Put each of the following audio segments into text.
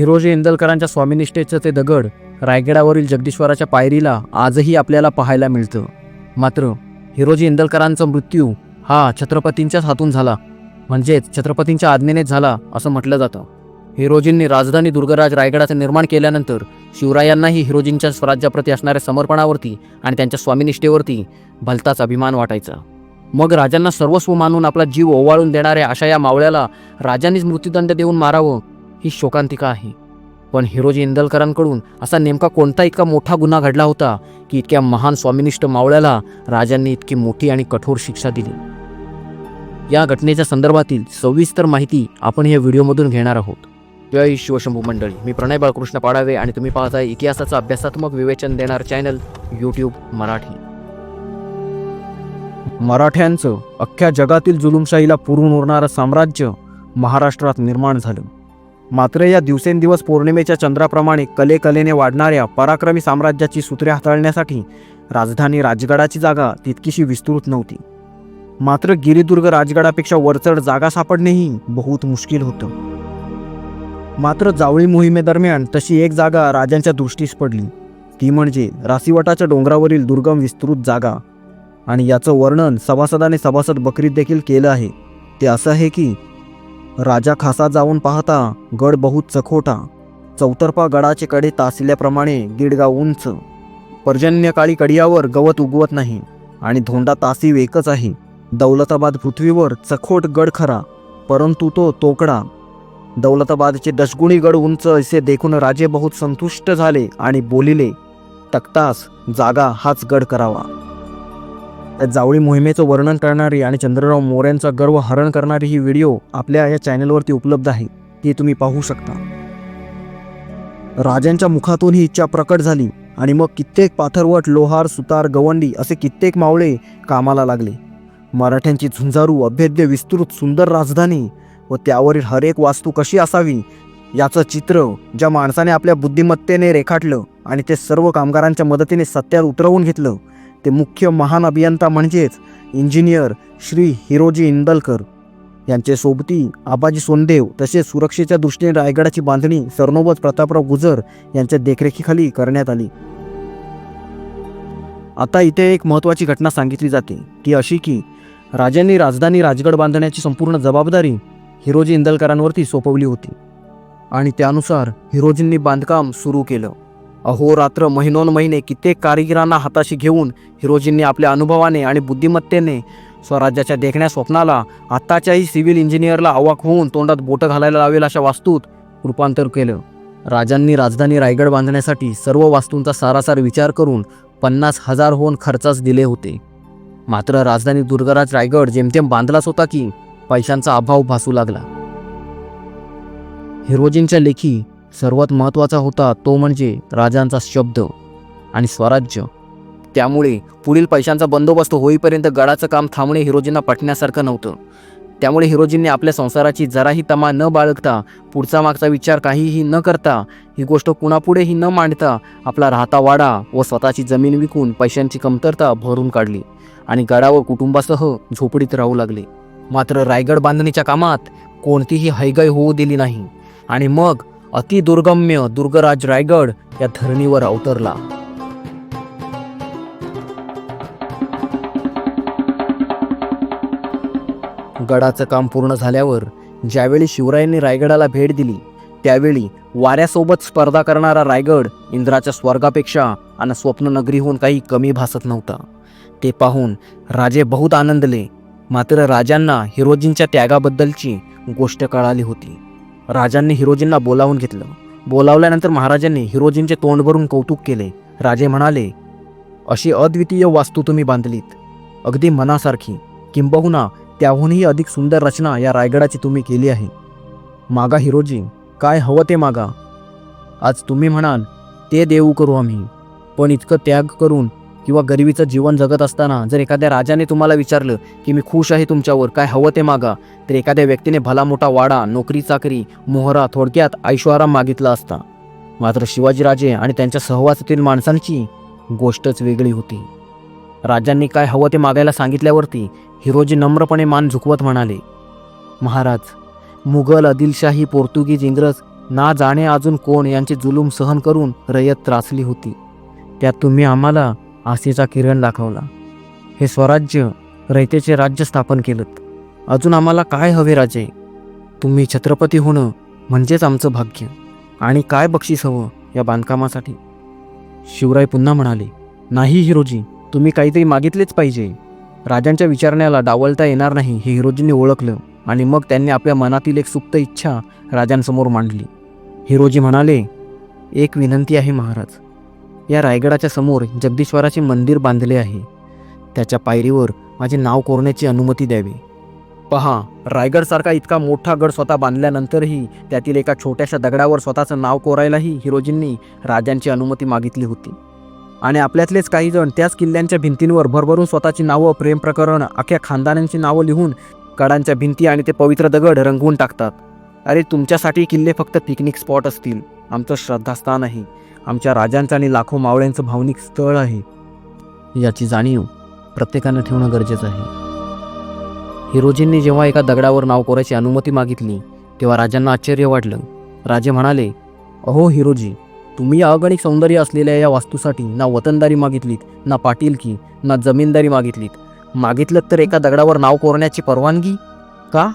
हिरोजी इंदलकरांच्या स्वामिनिष्ठेचं ते दगड रायगडावरील जगदीश्वराच्या पायरीला आजही आपल्याला पाहायला मिळतं. मात्र हिरोजी इंदलकरांचा मृत्यू हा छत्रपतींच्याच हातून झाला. म्हणजेच छत्रपतींच्या आज्ञेनेच झाला असं म्हटलं जातं. हिरोजींनी राजधानी दुर्गराज रायगडाचं निर्माण केल्यानंतर शिवरायांनाही हिरोजींच्या स्वराज्याप्रती असणाऱ्या समर्पणावरती आणि त्यांच्या स्वामिनिष्ठेवरती भलताच अभिमान वाटायचा. मग राजांना सर्वस्व मानून आपला जीव ओवाळून देणाऱ्या अशा या मावळ्याला राजांनीच मृत्यूदंड देऊन मारावं ही शोकांतिका आहे. पण हिरोजी इंदलकरांकडून असा नेमका कोणता इतका मोठा गुन्हा घडला होता की इतक्या महान स्वामिनिष्ठ मावळ्याला राजांनी इतकी मोठी आणि कठोर शिक्षा दिली? या घटनेच्या संदर्भातील सविस्तर माहिती आपण या व्हिडिओमधून घेणार आहोत. जय शिवशंभू मंडळी. मी प्रणय बाळकृष्ण पाडावे आणि तुम्ही पाहताय इतिहासाचं अभ्यासात्मक विवेचन देणार चॅनल यूट्यूब मराठी. मराठ्यांचं अख्ख्या जगातील जुलुमशाहीला पुरून उरणारं साम्राज्य महाराष्ट्रात निर्माण झालं. मात्र या दिवसेंदिवस पौर्णिमेच्या चंद्राप्रमाणे कलेकलेने वाढणाऱ्या पराक्रमी साम्राज्याची सूत्रे हाताळण्यासाठी राजधानी राजगडाची जागा तितकीशी विस्तृत नव्हती. मात्र गिरिदुर्ग राजगडापेक्षा वरचढ जागा सापडणेही बहुत मुश्किल होतं. मात्र जावळी मोहिमेदरम्यान तशी एक जागा राजांच्या दृष्टीस पडली. ती म्हणजे रासीवटाच्या डोंगरावरील दुर्गम विस्तृत जागा. आणि याचं वर्णन सभासदाने सभासद बकरीत देखील केलं आहे. ते असं आहे की राजा खासा जाऊन पाहता गड बहुत चखोटा. चौतर्फा गडाचे कडे तासल्याप्रमाणे गिडगाव उंच. पर्जन्यकाळी कडियावर गवत उगवत नाही आणि धोंडा तासीव एकच आहे. दौलताबाद पृथ्वीवर चखोट गड खरा परंतु तो तोकडा. दौलताबादचे दशगुणी गड उंच असे देखून राजे बहुत संतुष्ट झाले आणि बोलिले तक्तास जागा हाच गड करावा. जावळी मोहिमेचं वर्णन करणारी आणि चंद्रराव मोऱ्यांचा गर्व हरण करणारी ही व्हिडिओ आपल्या या चॅनलवरती उपलब्ध आहे. ती तुम्ही पाहू शकता. राजांच्या मुखातून ही इच्छा प्रकट झाली आणि मग कित्येक पाथरवट लोहार सुतार गवंडी असे कित्येक मावळे कामाला लागले. मराठ्यांची झुंजारू अभेद्य विस्तृत सुंदर राजधानी व त्यावरील हरेक वास्तू कशी असावी याचं चित्र ज्या माणसाने आपल्या बुद्धिमत्तेने रेखाटलं आणि ते सर्व कामगारांच्या मदतीने सत्यात उतरवून घेतलं ते मुख्य महान अभियंता म्हणजेच इंजिनियर श्री हिरोजी इंदलकर. यांचे सोबती आबाजी सोनदेव तसेच सुरक्षेच्या दृष्टीने रायगडाची बांधणी सरनोबत प्रतापराव गुजर यांच्या देखरेखीखाली करण्यात आली. आता इथे एक महत्त्वाची घटना सांगितली जाते. ती अशी की राजांनी राजधानी राजगड बांधण्याची संपूर्ण जबाबदारी हिरोजी इंदलकरांवरती सोपवली होती आणि त्यानुसार हिरोजींनी बांधकाम सुरू केलं. अहोरात्र महिनोन महिने कित्येक कारागिरांना हाताशी घेऊन हिरोजींनी आपल्या अनुभवाने आणि बुद्धिमत्तेने स्वराज्याच्या देखण्या स्वप्नाला आत्ताच्याही सिव्हिल इंजिनियरला अवाक होऊन तोंडात बोटं घालायला लावेल अशा वास्तूत रूपांतर केलं. राजांनी राजधानी रायगड बांधण्यासाठी सर्व वास्तूंचा सारासार विचार करून पन्नास हजार होऊन खर्चाच दिले होते. मात्र राजधानी दुर्गराज रायगड जेमतेम बांधलाच होता की पैशांचा अभाव भासू लागला. हिरोजींच्या लेखी सर्वात महत्त्वाचा होता तो म्हणजे राजांचा शब्द आणि स्वराज्य. त्यामुळे पुढील पैशांचा बंदोबस्त होईपर्यंत गडाचं काम थांबणे हिरोजींना पटण्यासारखं नव्हतं. त्यामुळे हिरोजींनी आपल्या संसाराची जराही तमा न बाळगता पुढचा मागचा विचार काहीही न करता ही गोष्ट कुणापुढेही न मांडता आपला राहता वाडा व स्वतःची जमीन विकून पैशांची कमतरता भरून काढली आणि गडावर कुटुंबासह झोपडीत राहू लागले. मात्र रायगड बांधणीच्या कामात कोणतीही हैगय होऊ दिली नाही. आणि मग अतिदुर्गम्य दुर्गराज रायगड या धरणीवर अवतरला. गडाचं काम पूर्ण झाल्यावर ज्यावेळी शिवरायांनी रायगडाला भेट दिली त्यावेळी वाऱ्यासोबत स्पर्धा करणारा रायगड इंद्राच्या स्वर्गापेक्षा आणि स्वप्ननगरीहून काही कमी भासत नव्हता. ते पाहून राजे बहुत आनंदले. मात्र राजांना हिरोजींच्या त्यागाबद्दलची गोष्ट कळाली होती. राजांनी हिरोजींना बोलावून घेतलं. बोलावल्यानंतर महाराजांनी हिरोजींचे तोंड भरून कौतुक केले. राजे म्हणाले अशी अद्वितीय वास्तू तुम्ही बांधलीत. अगदी मनासारखी किंबहुना त्याहूनही अधिक सुंदर रचना या रायगडाची तुम्ही केली आहे. मागा हिरोजी काय हवं ते मागा. आज तुम्ही म्हणाल ते देऊ करू आम्ही पण इतकं त्याग करून किंवा गरिबीचं जीवन जगत असताना जर एखाद्या राजाने तुम्हाला विचारलं की मी खुश आहे तुमच्यावर काय हवं ते मागा तर एखाद्या व्यक्तीने भला मोठा वाडा नोकरी चाकरी मोहरा थोडक्यात ऐश्वाराम मागितला असता. मात्र शिवाजीराजे आणि त्यांच्या सहवासातील माणसांची गोष्टच वेगळी होती. राजांनी काय हवं ते मागायला सांगितल्यावरती हिरोजी नम्रपणे मान झुकवत म्हणाले महाराज मुघल आदिलशाही पोर्तुगीज इंग्रज ना जाणे अजून कोण यांचे जुलूम सहन करून रयत त्रासली होती. त्यात तुम्ही आम्हाला आसेचा किरण दाखवला. हे स्वराज्य रयतेचे राज्य स्थापन केलं अजून आम्हाला काय हवे राजे? तुम्ही छत्रपती होणं म्हणजेच आमचं भाग्य. आणि काय बक्षीस हवं या बांधकामासाठी? शिवराय पुन्हा म्हणाले नाही हिरोजी तुम्ही काहीतरी मागितलेच पाहिजे. राजांच्या विचारण्याला डावलता येणार नाही हे हिरोजींनी ओळखलं. आणि मग त्यांनी आपल्या मनातील एक सुप्त इच्छा राजांसमोर मांडली. हिरोजी म्हणाले एक विनंती आहे महाराज. या रायगडाच्या समोर जगदीश्वराचे मंदिर बांधले आहे. त्याच्या पायरीवर माझे नाव कोरण्याची अनुमती द्यावी. पहा रायगडसारखा इतका मोठा गड स्वतः बांधल्यानंतरही त्यातील एका छोट्याशा दगडावर स्वतःचं नाव कोरायलाही हिरोजींनी राजांची अनुमती मागितली होती. आणि आपल्यातलेच काही जण त्याच किल्ल्यांच्या भिंतींवर भरभरून स्वतःची नावं प्रेम प्रकरण अख्ख्या खानदानांची नावं लिहून कडांच्या भिंती आणि ते पवित्र दगड रंगवून टाकतात. अरे तुमच्यासाठी किल्ले फक्त पिकनिक स्पॉट असतील. आमचं श्रद्धास्थान आहे आमच्या राजांचं आणि लाखो मावळ्यांचं भावनिक स्थळ आहे. याची जाणीव प्रत्येकानं ठेवणं गरजेचं आहे. हिरोजींनी जेव्हा एका दगडावर नाव कोरायची अनुमती मागितली तेव्हा राजांना आश्चर्य वाटलं. राजे म्हणाले अहो हिरोजी तुम्ही अगणिक सौंदर्य असलेल्या या वास्तूसाठी ना वतनदारी मागितलीत ना पाटीलकी ना जमीनदारी मागितलीत. मागितलं तर एका दगडावर नाव कोरण्याची परवानगी? का?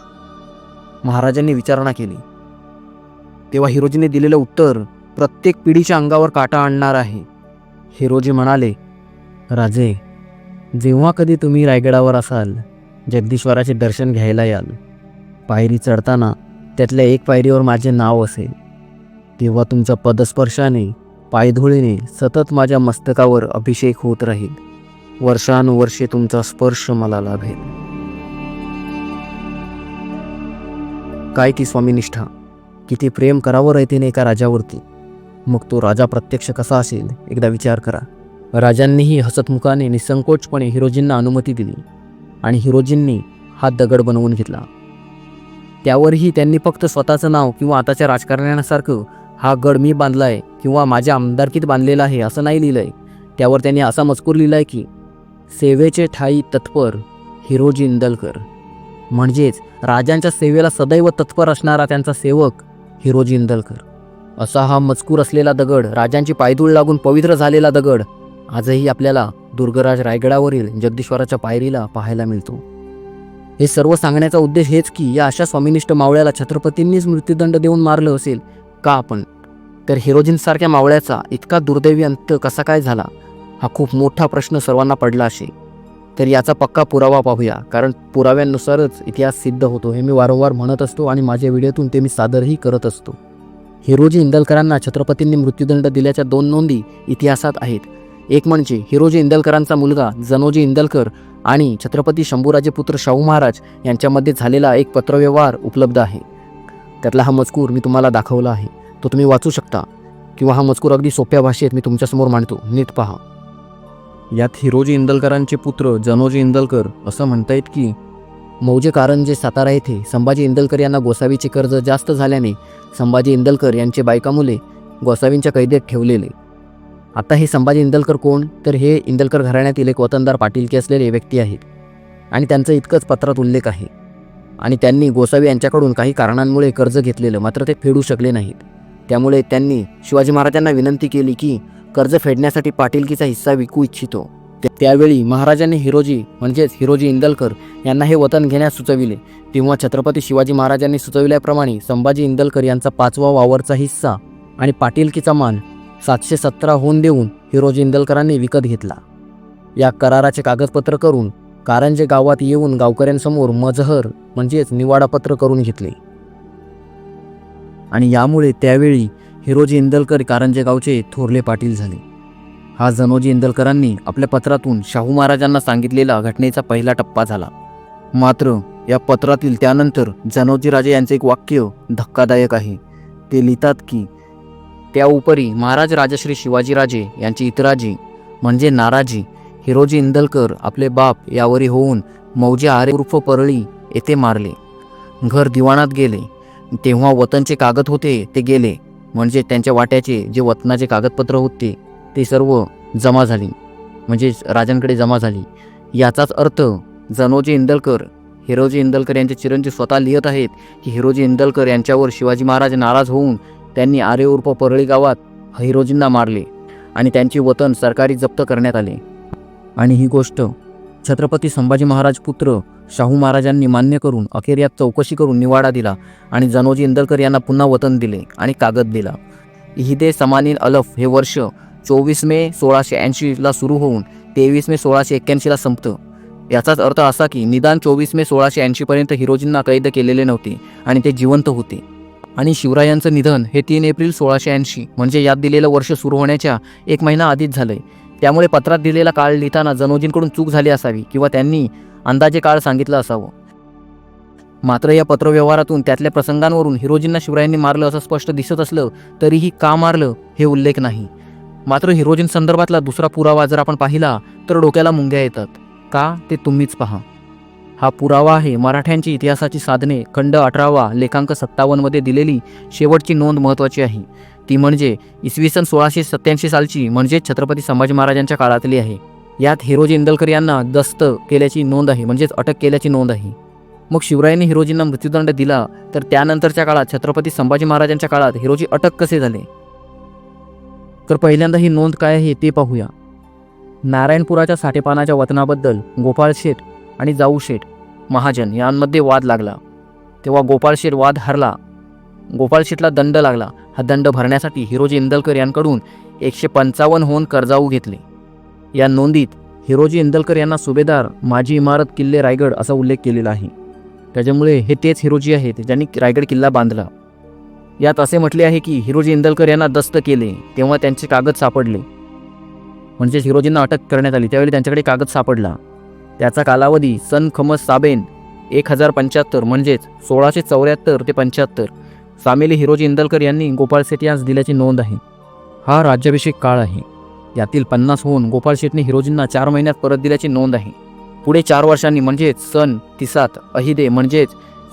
महाराजांनी विचारणा केली. तेव्हा हिरोजीने दिलेलं उत्तर प्रत्येक पिढीच्या अंगावर काटा आणणार आहे. हिरोजी म्हणाले राजे जेव्हा कधी तुम्ही रायगडावर असाल जगदीश्वराचे दर्शन घ्यायला याल. पायरी चढताना त्यातल्या एक पायरीवर माझे नाव असेल. तेव्हा तुमच्या पदस्पर्शाने पायधुळीने सतत माझ्या मस्तकावर अभिषेक होत राहील. वर्षानुवर्षे तुमचा स्पर्श मला लाभेल. काय ती स्वामीनिष्ठा किती प्रेम करावं रयतेने एका राजावरती. मग तो राजा प्रत्यक्ष कसा असेल? एकदा विचार करा. राजांनीही हसतमुखाने निसंकोचपणे हिरोजींना अनुमती दिली आणि हिरोजींनी हा दगड बनवून घेतला. त्यावरही त्यांनी फक्त स्वतःचं नाव किंवा आताच्या राजकारण्यासारखं हा गड मी बांधलाय किंवा माझ्या आमदारकीत बांधलेला आहे असं नाही लिहिलंय. त्यावर त्यांनी असा मजकूर लिहिलाय की सेवेचे ठाई तत्पर हिरोजी इंदलकर. म्हणजेच राजांच्या सेवेला सदैव तत्पर असणारा त्यांचा सेवक हिरोजी इंदलकर. असा हा मजकूर असलेला दगड राजांची पायदूळ लागून पवित्र झालेला दगड आजही आपल्याला दुर्गराज रायगडावरील जगदीश्वराच्या पायरीला पाहायला मिळतो. हे सर्व सांगण्याचा उद्देश हेच की या अशा स्वामिनिष्ठ मावळ्याला छत्रपतींनीच मृत्यूदंड देऊन मारलं असेल का आपण? तर हिरोजींसारख्या मावळ्याचा इतका दुर्दैवी अंत कसा काय झाला? हा खूप मोठा प्रश्न सर्वांना पडला असे. तर याचा पक्का पुरावा पाहूया कारण पुराव्यांनुसारच इतिहास सिद्ध होतो हे मी वारंवार म्हणत असतो आणि माझ्या व्हिडिओतून ते मी सादरही करत असतो. हिरोजी इंदलकरांना छत्रपतींनी मृत्यूदंड दिल्याच्या दोन नोंदी इतिहासात आहेत. एक म्हणजे हिरोजी इंदलकरांचा मुलगा जनोजी इंदलकर आणि छत्रपती शंभूराजे पुत्र शाहू महाराज यांच्यामध्ये झालेला एक पत्रव्यवहार उपलब्ध आहे. त्यातला हा मजकूर मी तुम्हाला दाखवला आहे. तो तुम्ही वाचू शकता. किंवा हा मजकूर अगदी सोप्या भाषेत मी तुमच्यासमोर मांडतो. नीट पहा. यात हिरोजी इंदलकरांचे पुत्र जनोजी इंदलकर असं म्हणतायत की मौजे कारंजे सातारा येथे संभाजी इंदलकर यांना गोसावीचे कर्ज जास्त झाल्याने संभाजी इंदलकर यांचे बायका मुले गोसावींच्या कैदेत ठेवलेले. आता हे संभाजी इंदलकर कोण? तर हे इंदलकर घराण्यातील एक वतनदार पाटीलकी असलेले व्यक्ती आहेत. आणि त्यांचं इतकंच पत्रात उल्लेख आहे. आणि त्यांनी गोसावी यांच्याकडून काही कारणांमुळे कर्ज घेतलेलं मात्र ते फेडू शकले नाहीत. त्यामुळे त्यांनी शिवाजी महाराजांना विनंती केली की कर्ज फेडण्यासाठी पाटीलकीचा हिस्सा विकू इच्छितो. त्यावेळी महाराजांनी हिरोजी म्हणजेच हिरोजी इंदलकर यांना हे वतन घेण्यास सुचविले. तेव्हा छत्रपती शिवाजी महाराजांनी सुचविल्याप्रमाणे संभाजी इंदलकर यांचा पाचवा वावरचा हिस्सा आणि पाटीलकीचा मान सातशे सतरा होऊन देऊन हिरोजी इंदलकरांनी विकत घेतला. या कराराचे कागदपत्र करून कारंजे गावात येऊन गावकऱ्यांसमोर मजहर म्हणजेच निवाडापत्र करून घेतले. आणि यामुळे त्यावेळी हिरोजी इंदलकर कारंजे गावचे थोरले पाटील झाले. हा जनोजी इंदलकरांनी आपल्या पत्रातून शाहू महाराजांना सांगितलेला घटनेचा पहिला टप्पा झाला. मात्र या पत्रातील त्यानंतर जनोजी राजे यांचे एक वाक्य धक्कादायक आहे. ते लिहितात की त्या उपरी महाराज राजश्री शिवाजीराजे यांची इतराजी म्हणजे नाराजी हिरोजी इंदलकर आपले बाप यावरी होऊन मौजे आरे उर्फ परळी येथे मारले. घर दिवाणात गेले. तेव्हा वतनचे कागद होते ते गेले. म्हणजे त्यांच्या वाट्याचे जे वतनाचे कागदपत्र होते ते सर्व जमा झाली. म्हणजे राजांकडे जमा झाली. याचाच अर्थ जनोजी इंदलकर हिरोजी इंदलकर यांचे चिरंजीव स्वतः लिहित आहेत की हिरोजी इंदलकर यांच्यावर शिवाजी महाराज नाराज होऊन त्यांनी आरे उर्फ परळी गावात हिरोजींना मारले आणि त्यांचे वतन सरकारी जप्त करण्यात आले. आणि ही गोष्ट छत्रपती संभाजी महाराज पुत्र शाहू महाराजांनी मान्य करून अखेर यात चौकशी करून निवाडा दिला आणि जनोजी इंदलकर यांना पुन्हा वतन दिले आणि कागद दिला. इहिदे समानिल अलफ हे वर्ष चोवीस मे सोळाशे ऐंशीला सुरू होऊन तेवीस मे सोळाशे एक्क्याऐंशीला संपतं. याचाच अर्थ असा की निदान चोवीस मे सोळाशे ऐंशीपर्यंत हिरोजींना कैद केलेले नव्हते आणि ते जिवंत होते. आणि शिवरायांचं निधन हे तीन एप्रिल सोळाशे ऐंशी म्हणजे यात दिलेलं वर्ष सुरू होण्याच्या एक महिना आधीच झालंय. त्यामुळे पत्रात दिलेला काळ लिहिताना जनोजींकडून चूक झाली असावी किंवा त्यांनी अंदाजे काळ सांगितलं असावं. मात्र या पत्रव्यवहारातून त्यातल्या प्रसंगांवरून हिरोजींना शिवरायांनी मारलं असं स्पष्ट दिसत असलं तरीही का मारलं हे उल्लेख नाही. मात्र हिरोजींसंदर्भातला दुसरा पुरावा जर आपण पाहिला तर डोक्याला मुंग्या येतात. का? ते तुम्हीच पहा. हा पुरावा आहे मराठ्यांची इतिहासाची साधने खंड अठरावा लेखांक सत्तावन्नमध्ये दिलेली शेवटची नोंद महत्त्वाची आहे. ती म्हणजे इसवी सन सोळाशे सत्याऐंशी सालची म्हणजे छत्रपती संभाजी महाराजांच्या काळातली आहे. यात हिरोजी इंदलकर यांना दस्त केल्याची नोंद आहे म्हणजेच अटक केल्याची नोंद आहे. मग शिवरायांनी हिरोजींना मृत्यूदंड दिला तर त्यानंतरच्या काळात छत्रपती संभाजी महाराजांच्या काळात हिरोजी अटक कसे झाले? तर पहिल्यांदा ही नोंद काय आहे ते पाहूया. नारायणपुराच्या साठेपानाच्या वतनाबद्दल गोपाळ शेठ आणि जाऊ शेठ महाजन यांमध्ये वाद लागला. तेव्हा गोपाळ शेठ वाद हरला. गोपाळ शेठला दंड लागला. हा दंड भरण्यासाठी हिरोजी इंदलकर यांकडून एकशे पंचावन्न होऊन कर्जाऊ घेतले. या नोंदीत हिरोजी इंदलकर यांना सुभेदार माझी इमारत किल्ले रायगड असा उल्लेख केलेला आहे. त्याच्यामुळे हे तेच हिरोजी आहेत ज्यांनी रायगड किल्ला बांधला. यात असे म्हटले आहे की हिरोजी इंदलकर यांना दस्त केले तेव्हा त्यांचे कागद सापडले. म्हणजेच हिरोजींना अटक करण्यात आली त्यावेळी त्यांच्याकडे कागद सापडला. त्याचा कालावधी सन खमस साबेन एक हजार पंच्याहत्तर म्हणजेच सोळाशे चौऱ्याहत्तर ते पंच्याहत्तर. सामेली हिरोजी इंदलकर यांनी गोपाळ शेठ यास दिल्याची नोंद आहे. हा राज्याभिषेक काळ आहे. यातील पन्नास होऊन गोपाळ शेटने हिरोजींना चार महिन्यात परत दिल्याची नोंद आहे. पुढे चार वर्षांनी म्हणजेच सन तिसात अहिदे म्हणजेच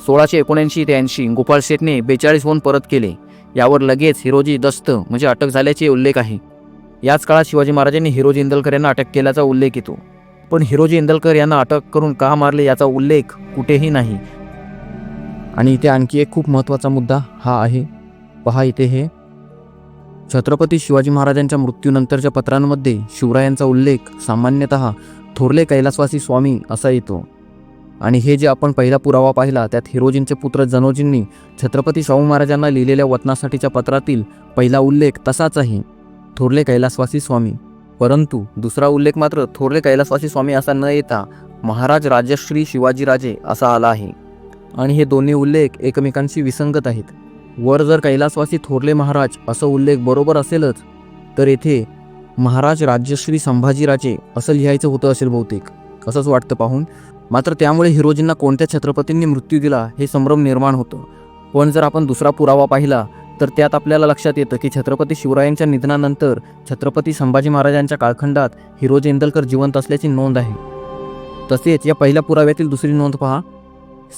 सोळाशे एकोणऐंशी ते ऐंशी. गोपाळ शेठने बेचाळीस होऊन परत केले. यावर लगेच हिरोजी दस्त म्हणजे अटक झाल्याचे उल्लेख आहे. याच काळात शिवाजी महाराजांनी हिरोजी इंदलकर यांना अटक केल्याचा उल्लेख येतो. पण हिरोजी इंदलकर यांना अटक करून का मारले याचा उल्लेख कुठेही नाही. आणि इथे आणखी एक खूप महत्त्वाचा मुद्दा हा आहे. पहा इथे हे. छत्रपती शिवाजी महाराजांच्या मृत्यूनंतरच्या पत्रांमध्ये शिवरायांचा उल्लेख सामान्यतः थोरले कैलासवासी स्वामी असा येतो. आणि हे जे आपण पहिला पुरावा पाहिला त्यात हिरोजींचे पुत्र जनोजींनी छत्रपती शाहू महाराजांना लिहिलेल्या वतनासाठीच्या पत्रातील पहिला उल्लेख तसाच आहे थोरले कैलासवासी स्वामी. परंतु दुसरा उल्लेख मात्र थोरले कैलासवासी स्वामी असा न येता महाराज राजश्री शिवाजीराजे असा आला आहे. आणि हे दोन्ही उल्लेख एकमेकांशी विसंगत आहेत. वर जर कैलासवासी थोरले महाराज असं उल्लेख बरोबर असेलच तर येथे महाराज राज्यश्री संभाजीराजे असं लिहायचं होतं असेल बहुतेक. असंच वाटतं पाहून मात्र त्यामुळे हिरोजींना कोणत्या छत्रपतींनी मृत्यू दिला हे संभ्रम निर्माण होतं. पण जर आपण दुसरा पुरावा पाहिला तर त्यात आपल्याला लक्षात येतं की छत्रपती शिवरायांच्या निधनानंतर छत्रपती संभाजी महाराजांच्या काळखंडात हिरोजी इंदलकर जिवंत असल्याची नोंद आहे. तसेच या पहिल्या पुराव्यातील दुसरी नोंद पहा.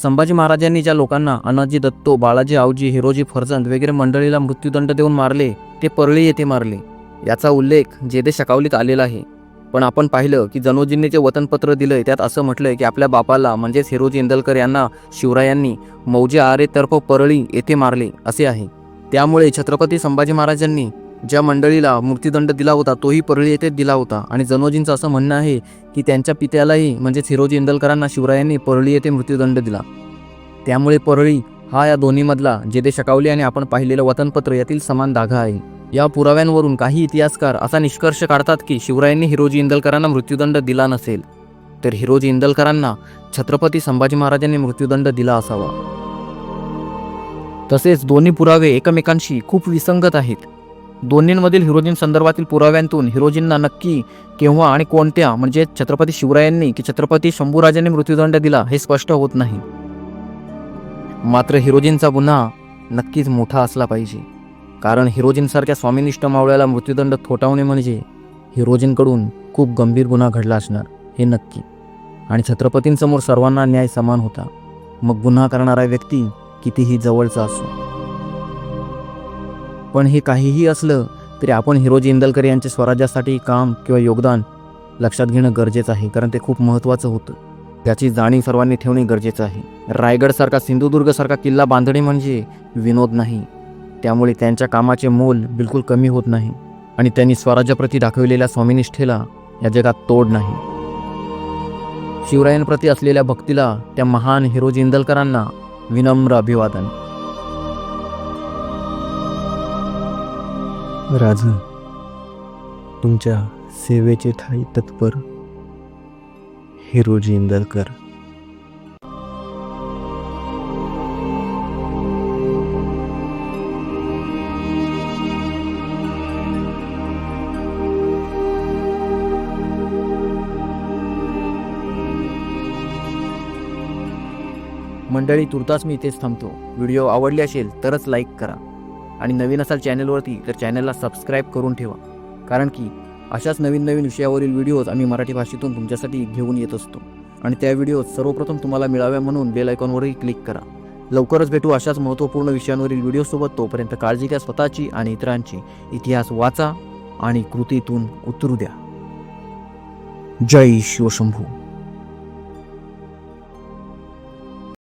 संभाजी महाराजांनी ज्या लोकांना अनाजी दत्तो बाळाजी आवजी हिरोजी फर्जंद वगैरे मंडळीला मृत्यूदंड देऊन मारले ते परळी येथे मारले. याचा उल्लेख जेदे शकावलीत आलेला आहे. पण आपण पाहिलं की जनोजींनी जे वतनपत्र दिलंय त्यात असं म्हटलंय की आपल्या बापाला म्हणजेच हिरोजी इंदलकर यांना शिवरायांनी मौजे आरे तर्फ परळी येथे मारले असे आहे. त्यामुळे छत्रपती संभाजी महाराजांनी ज्या मंडळीला मृत्यूदंड दिला होता तोही परळी येथे दिला होता. आणि जनोजींचं असं म्हणणं आहे की त्यांच्या पित्यालाही म्हणजेच हिरोजी इंदलकरांना शिवरायांनी परळी येथे मृत्यूदंड दिला. त्यामुळे परळी हा या दोन्हीमधला जेदे शकावली आणि आपण पाहिलेलं वतनपत्र यातील समान धागा आहे. या पुराव्यांवरून काही इतिहासकार असा निष्कर्ष काढतात की शिवरायांनी हिरोजी इंदलकरांना मृत्यूदंड दिला नसेल तर हिरोजी इंदलकरांना छत्रपती संभाजी महाराजांनी मृत्यूदंड दिला असावा. तसेच दोन्ही पुरावे एकमेकांशी खूप विसंगत आहेत. दोन्हींमधील हिरोजींसंदर्भातील पुराव्यांतून हिरोजींना नक्की केव्हा आणि कोणत्या म्हणजे छत्रपती शिवरायांनी की छत्रपती शंभूराजांनी मृत्यूदंड दिला हे स्पष्ट होत नाही. मात्र हिरोजींचा गुन्हा नक्कीच मोठा असला पाहिजे. कारण हिरोजींसारख्या स्वामीनिष्ठ मावळ्याला मृत्यूदंड थोटावणे म्हणजे हिरोजींकडून खूप गंभीर गुन्हा घडला असणार हे नक्की. आणि छत्रपतींसमोर सर्वांना न्याय समान होता. मग गुन्हा करणारा व्यक्ती कितीही जवळचा असो. पण हे काहीही असलं तरी आपण हिरोजी इंदलकर यांचे स्वराज्यासाठी काम किंवा योगदान लक्षात घेणं गरजेचं आहे कारण ते खूप महत्त्वाचं होतं. त्याची जाणीव सर्वांनी ठेवणे गरजेचं आहे. रायगडसारखा सिंधुदुर्गसारखा किल्ला बांधणे म्हणजे विनोद नाही. त्यामुळे त्यांच्या कामाचे मोल बिलकुल कमी होत नाही आणि त्यांनी स्वराज्याप्रती दाखविलेल्या स्वामिनिष्ठेला या जगात तोड नाही. शिवरायांप्रती असलेल्या भक्तीला त्या महान हिरोजी इंदलकरांना विनम्र अभिवादन. राज तुमच्या सेवेचे ठाई तत्पर हिरोजी इंदलकर मंडळी तुर्तास मी इथेच थांबतो. व्हिडिओ आवडले असेल तरच लाईक करा. आणि नवीन असाल चॅनलवरती तर चॅनलला सबस्क्राईब करून ठेवा. कारण की अशाच नवीन नवीन विषयावरील व्हिडिओज आम्ही मराठी भाषेतून तुमच्यासाठी घेऊन येत असतो. आणि त्या व्हिडिओज सर्वप्रथम तुम्हाला मिळाव्या म्हणून बेल आयकॉनवरही क्लिक करा. लवकरच भेटू अशाच महत्त्वपूर्ण विषयांवरील व्हिडिओसोबत. तोपर्यंत काळजी घ्या स्वतःची आणि इतरांची. इतिहास वाचा आणि कृतीतून उतरू द्या. जय शिवशंभू.